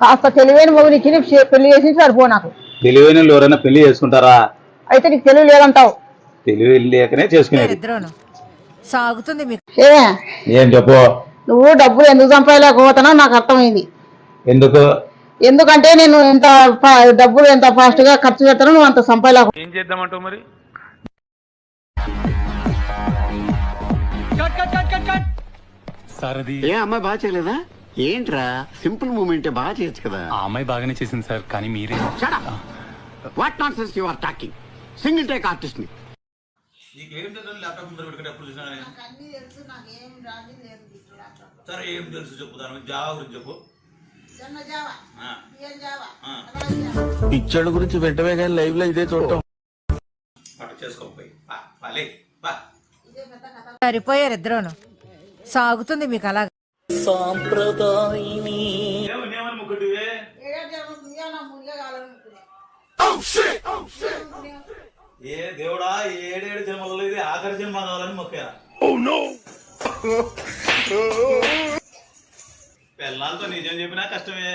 కాస్త తెలివైన మొగుడికి నీకు చే- పెళ్ళి చేసి సరిపో నాకు. తెలివైన ఎవరైనా పెళ్ళి చేసుకుంటారా? అయితే నీకు తెలివి లేదంటావు. తెలివి లేకనే చేసుకునేది. ఇద్దరును సాగుతుంది మీకు. ఏ? ఏం చెప్పు? నువ్వు డబ్బులు ఎందుకు సంపాదలేకపోతున్నా నాకు అర్థమైంది. ఎందుకు? ఎందుకంటే నేను ఎంత ఫా- డబ్బులు ఎంత ఫాస్ట్గా ఖర్చు పెడతానో నువ్వు అంత సంపాదలేక ఏం చేద్దామంటావు మరి? సార్ అది ఏ అమ్మాయి బాగా చేయలేదా? ఏంట్రా? సింపుల్ మూమెంట్ బాగా చేయొచ్చు కదా. ఆ అమ్మాయి బాగానే చేసింది సార్ కానీ మీరే what nonsense you are talking single take ఆర్టిస్ట్ని. సరే ఏం తెలుసు చెప్పు దాని గురించి జావా గురించి చెప్పు. ఆ. ఆ. పిచ్చోళ్ళ గురించి వెంటనే కానీ లైవ్లో ఇదే చూడటం. పట్టు చేసుకోకపోయి సరిపోయారు ఇద్దరును. సాగుతుంది మీకు అలా ముగ్గుడివే ఏ దేవుడా ఏడేడు జన్మలలో ఇది ఆఖరి జన్మ కావాలని మొక్కా పెళ్ళాలతో నిజం చెప్పినా కష్టమే.